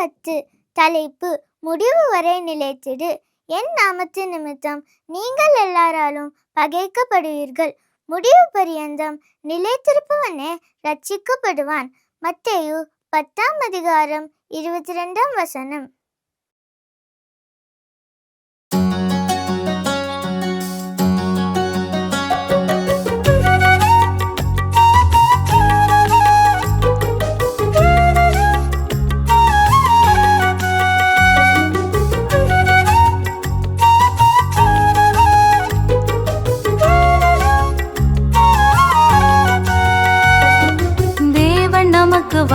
பத்து. தலைப்பு முடிவு வரை நிலைத்திடு. என் நாமத்து நிமித்தம் நீங்கள் எல்லாராலும் பகைக்கப்படுவீர்கள். முடிவு பரியந்தம் நிலைத்திருப்பவனே ரட்சிக்கப்படுவான். மத்தேயு பத்தாம் அதிகாரம் இருபத்தி ரெண்டாம் வசனம்.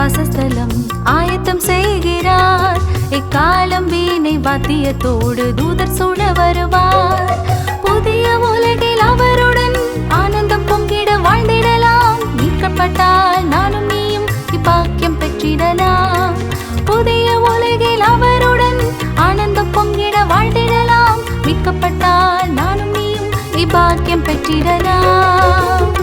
வாசஸ்தலம் ஆயத்தம் செய்கிறார். இக்காலம் வீணை வாத்தியத்தோடு தூதர் சூழ வருவார். புதிய உலகில் அவருடன் ஆனந்தம் பொங்கிட வாழ்ந்திடலாம். மீட்கப்பட்டால் நானும் நீயும் இப்பாக்கியம் பெற்றிடலாம். புதிய உலகில் அவருடன் ஆனந்தம் பொங்கிட வாழ்ந்திடலாம். மீட்கப்பட்டால் நானும் நீயும் இப்பாக்கியம் பெற்றிடலாம்.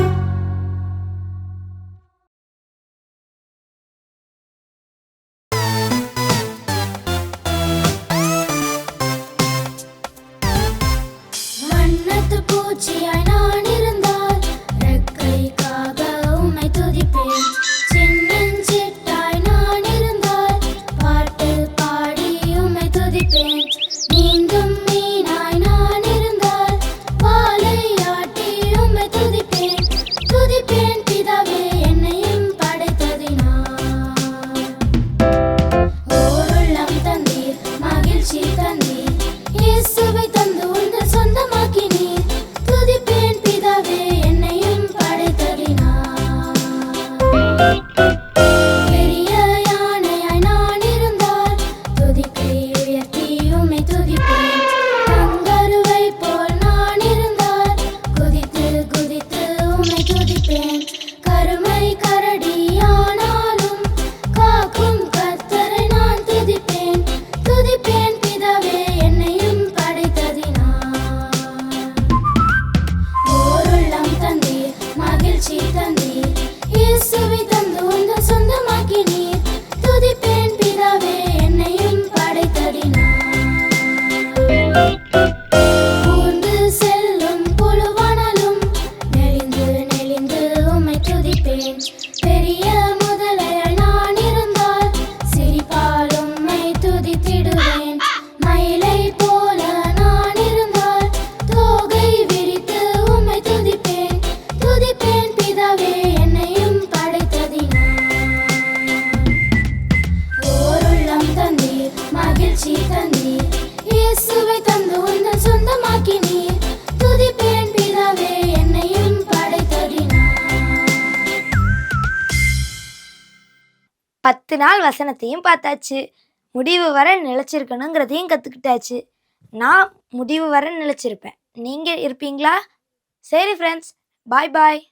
துதிப்பேன் கருமை கரடியானாலும் காக்கும் கர்த்தரை நான் துதிப்பேன். துதிப்பேன் பிதாவே என்னையும் படைத்ததினார் ஓருள்ளம் தந்தீர் மகிழ்ச்சி மகிழ்ச்சி தந்தீர் இயேசுவை தந்து உன்னை சொந்தமாக்கினீர் துதிப்பேன் பிதாவே என்னையும் பத்து நாள் வசனத்தையும் பார்த்தாச்சு. முடிவு வர நிலச்சிருக்கணுங்கிறதையும் கற்றுக்கிட்டாச்சு நான் முடிவு வர நிலச்சிருப்பேன். நீங்கள் இருப்பீங்களா? சரி ஃப்ரெண்ட்ஸ் பாய் பாய்